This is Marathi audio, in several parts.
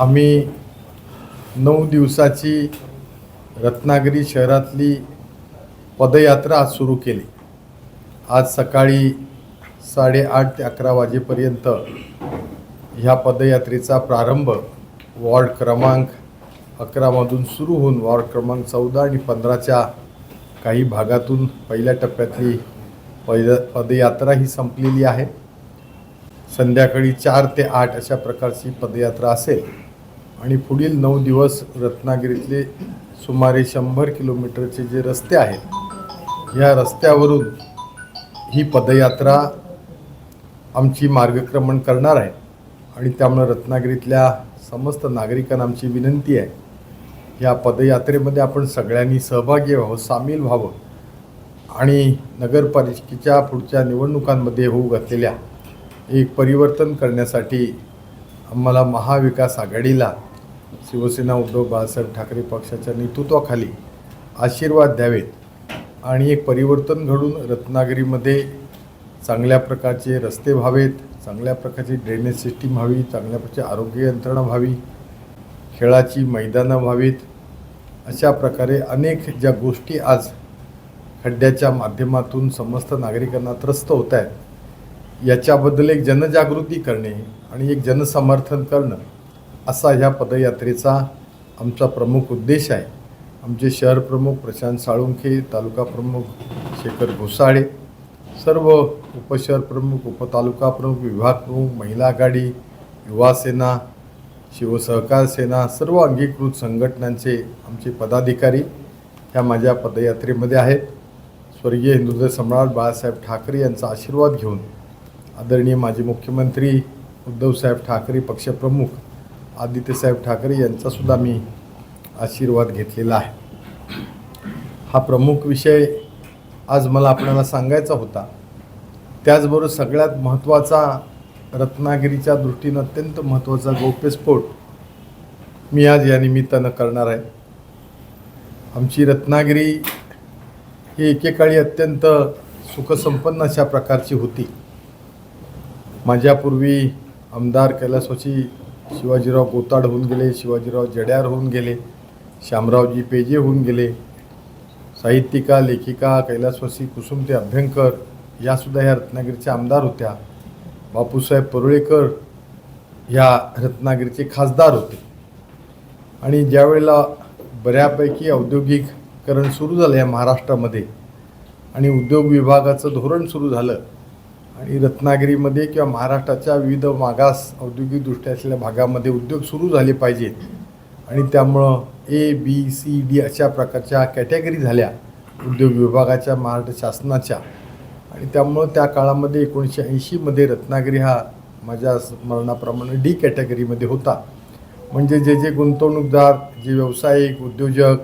आम्ही नऊ दिवसाची रत्नागिरी शहरातली पदयात्रा आज सुरू केली. आज सकाळी साडेआठ ते अकरा वाजेपर्यंत ह्या पदयात्रेचा प्रारंभ वॉर्ड क्रमांक अकरामधून सुरू होऊन वॉर्ड क्रमांक चौदा आणि पंधराच्या काही भागातून पहिल्या टप्प्यातली पद पदयात्रा ही संपलेली आहे. संध्याकाळी चार ते आठ अशा प्रकारची पदयात्रा असेल. आणि पुढील नऊ दिवस रत्नागिरीतले सुमारे शंभर किलोमीटरचे जे रस्ते आहेत या रस्त्यावरून ही पदयात्रा आमची मार्गक्रमण करणार आहे. आणि त्यामुळे रत्नागिरीतल्या समस्त नागरिकांना आमची विनंती आहे या पदयात्रेमध्ये आपण सगळ्यांनी सहभागी व्हावं सामील व्हावं आणि नगरपालिकेच्या पुढच्या निवडणुकांमध्ये होऊ घातलेल्या एक परिवर्तन करण्यासाठी आम्हाला महाविकास आघाडीला शिवसेना उद्धव बाळासाहेब ठाकरे पक्षाच्या नेतृत्वाखाली आशीर्वाद द्यावेत आणि एक परिवर्तन घडून रत्नागिरीमध्ये चांगल्या प्रकारचे रस्ते व्हावेत चांगल्या प्रकारची ड्रेनेज सिस्टीम व्हावी चांगल्या प्रकारची आरोग्य यंत्रणा व्हावी खेळाची मैदानं व्हावीत अशा प्रकारे अनेक ज्या गोष्टी आज खड्ड्याच्या माध्यमातून समस्त नागरिकांना त्रस्त होत आहेत याच्याबद्दल एक जनजागृती करणे आणि एक जनसमर्थन करणं असा ह्या पदयात्रेचा आमचा प्रमुख उद्देश आहे. आमचे शहर प्रमुख प्रशांत साळुंखे तालुका प्रमुख शेखर घोसाळे सर्व उपशहर प्रमुख उपतालुका प्रमुख विभाग प्रमुख महिला आघाडी युवा सेना शिवसहकार सेना सर्व अंगीकृत संघटनांचे आमचे पदाधिकारी ह्या माझ्या पदयात्रेमध्ये आहेत. स्वर्गीय हिंदुत्व सम्राट बाळासाहेब ठाकरे यांचा आशीर्वाद घेऊन आदरणीय माजी मुख्यमंत्री उद्धवसाहेब ठाकरे पक्षप्रमुख आदित्यसाहेब ठाकरे यांचासुद्धा मी आशीर्वाद घेतलेला आहे. हा प्रमुख विषय आज मला आपल्याला सांगायचा होता. त्याचबरोबर सगळ्यात महत्त्वाचा रत्नागिरीच्या दृष्टीनं अत्यंत महत्त्वाचा गौप्यस्फोट मी आज या निमित्तानं करणार आहे. आमची रत्नागिरी ही एकेकाळी अत्यंत सुखसंपन्न अशा प्रकारची होती. माझ्यापूर्वी आमदार कैलासवाची शिवाजीराव कोताड होऊन गेले शिवाजीराव जड्यार होऊन गेले शामरावजी पेजे होऊन गेले साहित्यिका लेखिका कैलासवासी कुसुमते अभ्यंकर यासुद्धा ह्या रत्नागिरीच्या आमदार होत्या. बापूसाहेब परुळेकर ह्या रत्नागिरीचे खासदार होते. आणि ज्यावेळेला बऱ्यापैकी औद्योगिकरण सुरू झालं या महाराष्ट्रामध्ये आणि उद्योग विभागाचं धोरण सुरू झालं आणि रत्नागिरीमध्ये किंवा महाराष्ट्राच्या विविध मागास औद्योगिकदृष्ट्या असलेल्या भागामध्ये उद्योग सुरू झाले पाहिजेत. आणि त्यामुळं ए बी सी डी अशा प्रकारच्या कॅटेगरी झाल्या उद्योग विभागाच्या महाराष्ट्र शासनाच्या. आणि त्यामुळं त्या काळामध्ये एकोणीसशे ऐंशीमध्ये रत्नागिरी हा माझ्या स्मरणाप्रमाणे डी कॅटेगरीमध्ये होता. म्हणजे जे जे गुंतवणूकदार जे व्यावसायिक उद्योजक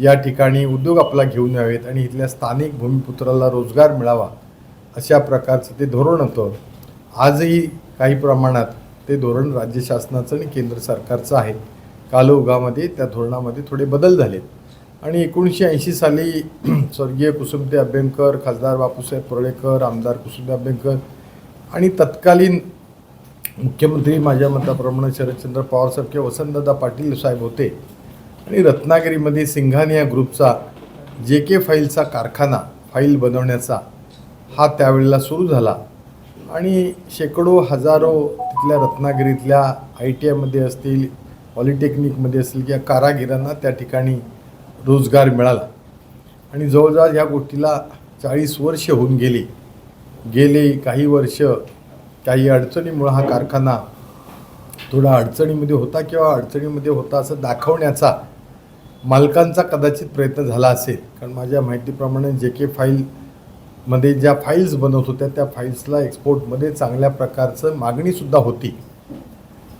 या ठिकाणी उद्योग आपला घेऊन यावेत आणि इथल्या स्थानिक भूमिपुत्राला रोजगार मिळावा. अशा प्रकारचं ते धोरण होतं. आजही काही प्रमाणात ते धोरण राज्य शासनाचं आणि केंद्र सरकारचं आहे. कालोगामध्ये त्या धोरणामध्ये थोडे बदल झाले आणि एकोणीसशे ऐंशी साली स्वर्गीय कुसुमते अभ्यंकर खासदार बापूसाहेब परोळेकर आमदार कुसुमते अभ्यंकर आणि तत्कालीन मुख्यमंत्री माझ्या मताप्रमाणे शरदचंद्र पवारसाहेब किंवा वसंतदादा पाटील साहेब होते. आणि रत्नागिरीमध्ये सिंघानिया ग्रुपचा जे के फाईलचा कारखाना फाईल बनवण्याचा हा त्यावेळेला सुरू झाला. आणि शेकडो हजारो तिथल्या रत्नागिरीतल्या आय टी आयमध्ये असतील पॉलिटेक्निकमध्ये असतील किंवा कारागिरांना त्या ठिकाणी रोजगार मिळाला. आणि जवळजवळ ह्या गोष्टीला चाळीस वर्ष होऊन गेली. गेले काही वर्ष काही अडचणीमुळं हा कारखाना थोडा अडचणीमध्ये होता किंवा अडचणीमध्ये होता असं दाखवण्याचा मालकांचा कदाचित प्रयत्न झाला असेल. कारण माझ्या माहितीप्रमाणे जे के फाईल मध्ये ज्या फाईल्स बनवत होत्या त्या फाईल्सला एक्सपोर्टमध्ये चांगल्या प्रकारचं मागणीसुद्धा होती.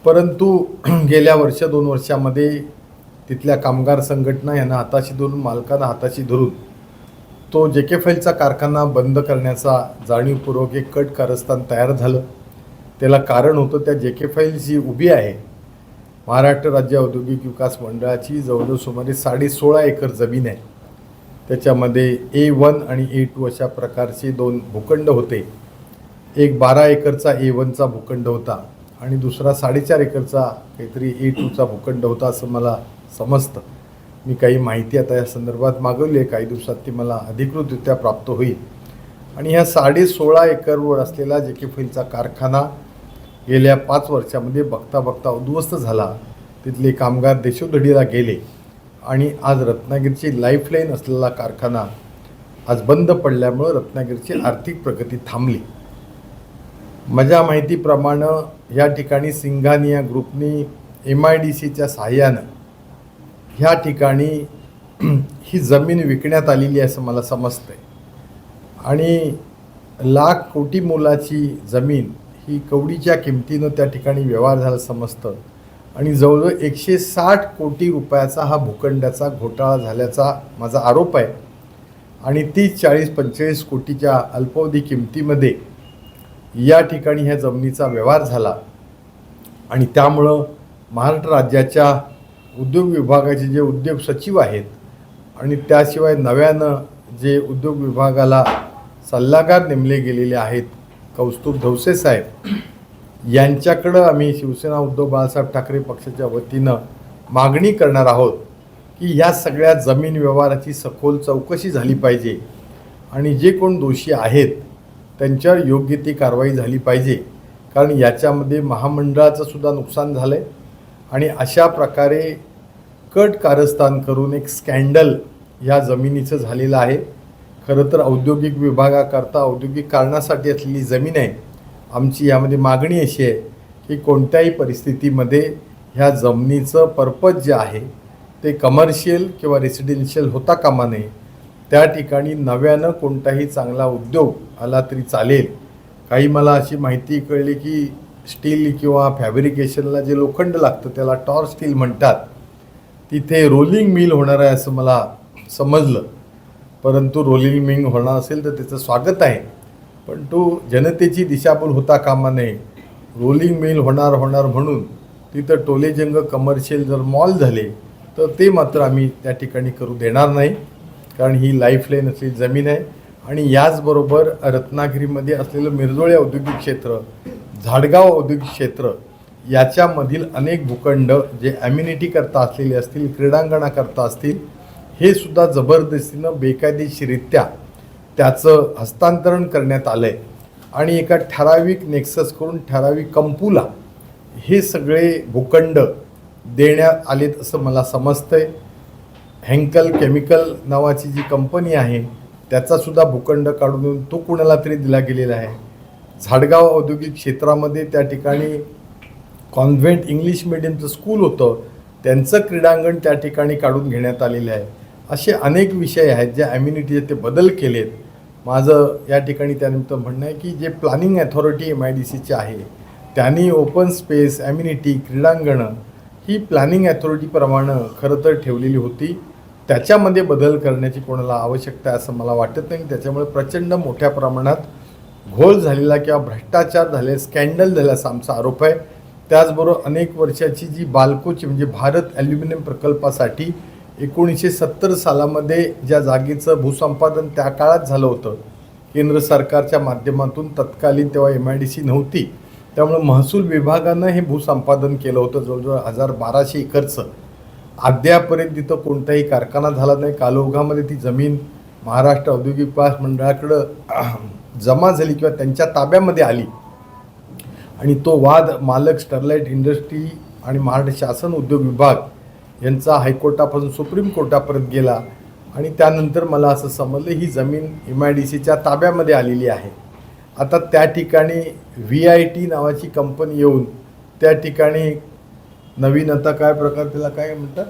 परंतु गेल्या वर्ष दोन वर्षामध्ये तिथल्या कामगार संघटना यांना हाताशी धरून मालकांना हाताशी धरून तो जे के फाईलचा कारखाना बंद करण्याचा जाणीवपूर्वक एक कट कारस्थान तयार झालं. त्याला कारण होतं त्या जे के फाईल जी उभी आहे महाराष्ट्र राज्य औद्योगिक विकास मंडळाची जवळजवळ सुमारे साडे सोळा एकर जमीन आहे. त्याच्यामध्ये ए वन आणि ए टू अशा प्रकारचे दोन भूखंड होते. एक बारा एकरचा ए वनचा भूखंड होता आणि दुसरा साडेचार एकरचा काहीतरी ए टूचा भूखंड होता असं मला समजतं. मी काही माहिती आता या संदर्भात मागवली आहे. काही दिवसात ती मला अधिकृतरित्या प्राप्त होईल. आणि ह्या साडे सोळा एकरवर असलेला जे के फैलचा कारखाना गेल्या पाच वर्षामध्ये बघता बघता उद्ध्वस्त झाला. तिथले कामगार देशोधडीला गेले. आणि आज रत्नागिरीची लाईफलाईन असलेला कारखाना आज बंद पडल्यामुळं रत्नागिरीची आर्थिक प्रगती थांबली. माझ्या माहितीप्रमाणे या ठिकाणी सिंघानिया ग्रुपनी एम आय डी सीच्या सहाय्यानं ह्या ठिकाणी ही जमीन विकण्यात आलेली आहे असं मला समजतं आहे आणि लाख कोटी मोलाची जमीन ही कवडीच्या किमतीनं त्या ठिकाणी व्यवहार झाला समजतं. आणि जवळजवळ एकशे साठ कोटी रुपयाचा हा भूखंडाचा घोटाळा झाल्याचा माझा आरोप आहे. आणि तीस चाळीस पंचेचाळीस कोटीच्या अल्पावधी किमतीमध्ये या ठिकाणी ह्या जमिनीचा व्यवहार झाला. आणि त्यामुळं महाराष्ट्र राज्याच्या उद्योग विभागाचे जे उद्योग सचिव आहेत आणि त्याशिवाय नव्यानं जे उद्योग विभागाला सल्लागार नेमले गेलेले आहेत कौस्तुभ धवसे साहेब यांच्याकडं आम्ही शिवसेना उद्धव बाळासाहेब ठाकरे पक्षाच्या वतीनं मागणी करणार आहोत की या सगळ्या जमीन व्यवहाराची सखोल चौकशी झाली पाहिजे आणि जे कोण दोषी आहेत त्यांच्यावर योग्य ती कारवाई झाली पाहिजे. कारण याच्यामध्ये महामंडळाचं सुद्धा नुकसान झालं आहे आणि अशा प्रकारे कट कारस्थान करून एक स्कॅन्डल या जमिनीचं झालेलं आहे. खरं तर औद्योगिक विभागाकरता औद्योगिक कारणासाठी असलेली जमीन आहे. आमची यामध्ये मागणी अशी आहे की कोणत्याही परिस्थितीमध्ये ह्या जमिनीचं पर्पज जे आहे ते कमर्शियल किंवा रेसिडेन्शियल होता कामा नये. त्या ठिकाणी नव्यानं कोणताही चांगला उद्योग आला तरी चालेल. काही मला अशी माहिती कळली की स्टील किंवा फॅब्रिकेशनला जे लोखंड लागतं त्याला टॉर स्टील म्हणतात. तिथे रोलिंग मिल होणार आहे असं मला समजलं. परंतु रोलिंग मिल होणार असेल तर त्याचं स्वागत आहे. पण तो जनतेची दिशाभूल होता कामा नये. रोलिंग मिल होणार होणार म्हणून तिथं टोलेजंग कमर्शियल जर मॉल झाले तर ते मात्र आम्ही त्या ठिकाणी करू देणार नाही. कारण ही लाईफलाईन असलेली जमीन आहे. आणि याचबरोबर रत्नागिरीमध्ये असलेलं मिरजोळे औद्योगिक क्षेत्र झाडगाव औद्योगिक क्षेत्र याच्यामधील अनेक भूखंड जे ॲम्युनिटी करता असलेले असतील क्रीडांगणाकरता असतील हे सुद्धा जबरदस्तीनं बेकायदेशीरित्या त्याचं हस्तांतरण करण्यात आलं आहे आणि एका ठराविक नेक्सस करून ठराविक कंपूला हे सगळे भूखंड देण्यात आलेत असं मला समजतं आहे हँकल केमिकल नावाची जी कंपनी आहे त्याचासुद्धा भूखंड काढून देऊन तो कुणाला तरी दिला गेलेला आहे. झाडगाव औद्योगिक क्षेत्रामध्ये त्या ठिकाणी कॉन्व्हेंट इंग्लिश मिडियमचं स्कूल होतं. त्यांचं क्रीडांगण त्या ठिकाणी काढून घेण्यात आलेलं आहे. असे अनेक विषय आहेत ज्या ॲम्युनिटीचे ते बदल केलेत. माझं या ठिकाणी त्यानिमित्त म्हणणं आहे की जे planning authority M I D सीचे आहे त्यांनी ओपन स्पेस ॲम्युनिटी क्रीडांगणं ही प्लॅनिंग अथॉरिटीप्रमाणे खरं तर ठेवलेली होती. त्याच्यामध्ये बदल करण्याची कोणाला आवश्यकता आहे असं मला वाटत नाही. त्याच्यामुळे प्रचंड मोठ्या प्रमाणात घोळ झालेला किंवा भ्रष्टाचार झाले स्कॅन्डल झाल्याचा आमचा आरोप आहे. त्याचबरोबर अनेक वर्षाची जी बालकोची म्हणजे भारत ॲल्युमिनियम प्रकल्पासाठी एकोणीसशे सत्तर सालामध्ये ज्या जागेचं भूसंपादन त्या काळात झालं होतं केंद्र सरकारच्या माध्यमातून तत्कालीन तेव्हा एम आय डी सी नव्हती त्यामुळं महसूल विभागानं हे भूसंपादन केलं होतं जवळजवळ हजार बाराशे एकरचं. अद्यापर्यंत तिथं कोणताही कारखाना झाला नाही. कालोघामध्ये ती जमीन महाराष्ट्र औद्योगिक विकास मंडळाकडं जमा झाली किंवा त्यांच्या ताब्यामध्ये आली. आणि तो वाद मालक स्टरलाईट इंडस्ट्री आणि महाराष्ट्र शासन उद्योग विभाग यांचा हायकोर्टापासून सुप्रीम कोर्टापर्यंत गेला आणि त्यानंतर मला असं समजलं ही जमीन एम आय डी सीच्या ताब्यामध्ये आलेली आहे. आता त्या ठिकाणी व्ही आय टी नावाची कंपनी येऊन त्या ठिकाणी नवीन आता काय प्रकार त्याला काय म्हणतात?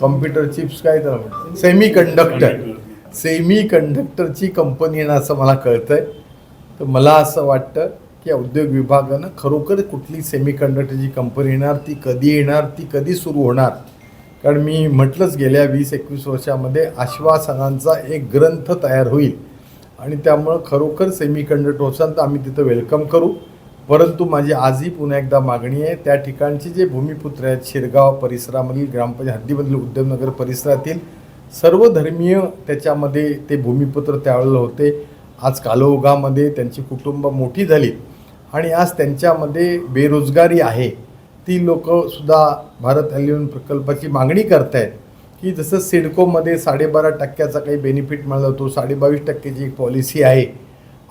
कम्प्युटर चिप्स काय त्याला म्हणतात? सेमी कंडक्टर सेमी कंडक्टरची कंपनी येणं असं मला कळतं आहे तर मला असं वाटतं की उद्योग विभागानं खरोखर कुठली सेमी कंडक्टरची कंपनी येणार ती कधी येणार ती कधी सुरू होणार? कारण मी म्हटलंच गेल्या वीस एकवीस वर्षामध्ये आश्वासनांचा एक ग्रंथ तयार होईल. आणि त्यामुळं खरोखर सेमी कंडक्टर तर आम्ही तिथं वेलकम करू. परंतु माझी आजही पुन्हा एकदा मागणी आहे त्या ठिकाणचे जे भूमिपुत्र आहेत शिरगाव परिसरामधील ग्रामपंचायत हद्दीमधील उद्यमनगर परिसरातील सर्व धर्मीय त्याच्यामध्ये ते भूमिपुत्र त्यावेळेला होते. आज कालोगामध्ये त्यांची कुटुंब मोठी झाली. आणि आज त्यांच्यामध्ये बेरोजगारी आहे. ती लोकंसुद्धा भारत ॲल्युमिनियम प्रकल्पाची मागणी करत आहेत की जसं सिडकोमध्ये साडेबारा टक्क्याचा काही बेनिफिट मिळाला होतो साडेबावीस टक्क्याची एक पॉलिसी आहे.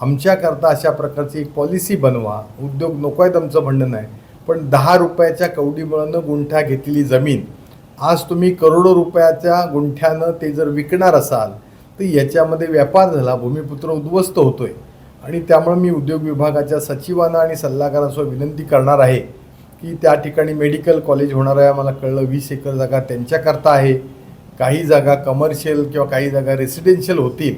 आमच्याकरता अशा प्रकारची एक पॉलिसी बनवा. उद्योग नको आहेत आमचं म्हणणं नाही पण दहा रुपयाच्या कवडीमुळं गुंठा घेतलेली जमीन. आज तुम्ही करोडो रुपयाच्या गुंठ्यानं ते जर विकणार असाल तर याच्यामध्ये व्यापार झाला भूमिपुत्र उद्ध्वस्त होतोय. आणि त्यामुळे मी उद्योग विभागाच्या सचिवांना आणि सल्लागारांसह विनंती करणार आहे की त्या ठिकाणी मेडिकल कॉलेज होणार आहे मला कळलं वीस एकर जागा त्यांच्याकरता आहे. काही जागा कमर्शियल किंवा काही जागा रेसिडेन्शियल होतील.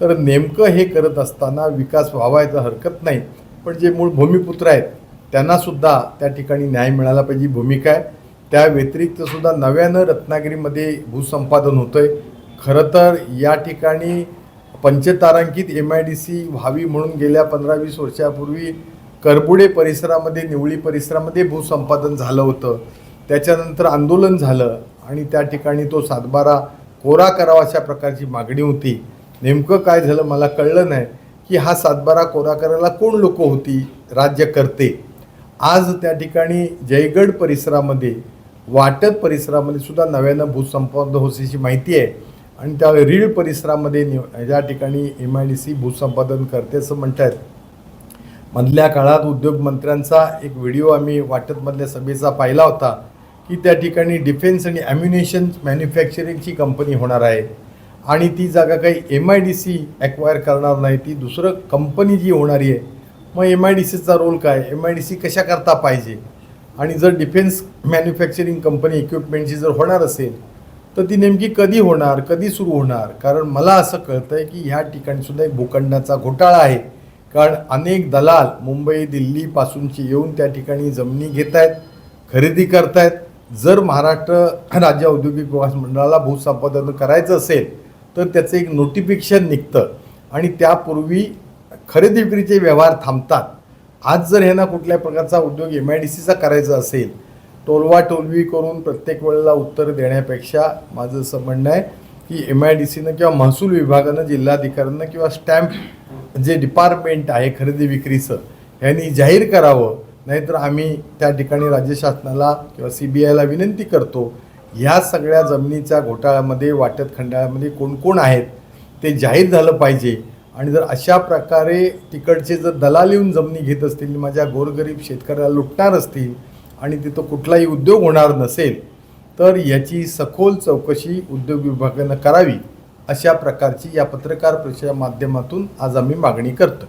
तर नेमकं हे करत असताना विकास व्हावा याचं हरकत नाही. पण जे मूळ भूमिपुत्र आहेत त्यांनासुद्धा त्या ठिकाणी न्याय मिळाला पाहिजे भूमिका आहे. त्या व्यतिरिक्तसुद्धा नव्यानं रत्नागिरीमध्ये भूसंपादन होतं आहे खरं तर या ठिकाणी पंचतारांकित एम आय डी सी व्हावी म्हणून गेल्या पंधरा वीस वर्षापूर्वी करबुडे परिसरामध्ये निवळी परिसरामध्ये भूसंपादन झालं होतं. त्याच्यानंतर आंदोलन झालं आणि त्या ठिकाणी तो सातबारा कोरा करावा अशा प्रकारची मागणी होती. नेमकं काय झालं मला कळलं नाही की हा सातबारा कोरा करायला कोण लोक होती राज्य करते. आज त्या ठिकाणी जयगड परिसरामध्ये वाटत परिसरामध्ये सुद्धा नव्यानं भूसंपादन होण्याची माहिती आहे. आणि त्या रीळ परिसरामध्ये नि- ज्या ठिकाणी एम आय डी सी भूसंपादन करते असं म्हणतात मधल्या काळात उद्योगमंत्र्यांचा एक व्हिडिओ आम्ही वाटतमधल्या सभेचा पाहिला होता की त्या ठिकाणी डिफेन्स आणि ॲम्युनेशन मॅन्युफॅक्चरिंगची कंपनी होणार आहे. आणि ती जागा काही M I D C acquire करणार नाही ती दुसरं कंपनी जी होणारी आहे. मग एम आय डी सीचा रोल काय? एम आय डी सी कशा करता पाहिजे? आणि जर डिफेन्स मॅन्युफॅक्चरिंग कंपनी इक्विपमेंटची जर होणार असेल तर ती नेमकी कधी होणार कधी सुरू होणार? कारण मला असं कळतं आहे की ह्या ठिकाणीसुद्धा एक भूखंडाचा घोटाळा आहे. कारण अनेक दलाल मुंबई दिल्लीपासूनची येऊन त्या ठिकाणी जमिनी घेत आहेत खरेदी करतायत. जर महाराष्ट्र राज्य औद्योगिक विकास मंडळाला भूसंपादन करायचं असेल तर त्याचं एक नोटिफिकेशन निघतं. आणि त्यापूर्वी खरेदी विक्रीचे व्यवहार थांबतात. आज जर ह्यांना कुठल्या प्रकारचा उद्योग एम आय डी सीचा करायचा असेल टोलवा टोलवी करून प्रत्येक वेळेला उत्तर देण्यापेक्षा माझं असं म्हणणं आहे की एम आय डी सीनं किंवा महसूल विभागानं जिल्हाधिकाऱ्यांना किंवा स्टॅम्प जे डिपार्टमेंट आहे खरेदी विक्रीचं यांनी जाहीर करावं. नाहीतर आम्ही त्या ठिकाणी राज्य शासनाला किंवा सी बी आयला विनंती करतो ह्या सगळ्या जमिनीच्या घोटाळ्यामध्ये वाटत खंडाळ्यामध्ये कोण कोण आहेत ते जाहीर झालं पाहिजे. आणि जर अशा प्रकारे तिकडचे जर दलाल येऊन जमिनी घेत असतील माझ्या गोरगरीब शेतकऱ्याला लुटणार असतील आणि तिथं कुठलाही उद्योग होणार नसेल तर याची सखोल चौकशी उद्योग विभागानं करावी अशा प्रकारची या पत्रकार परिषदेच्या माध्यमातून आज आम्ही मागणी करतो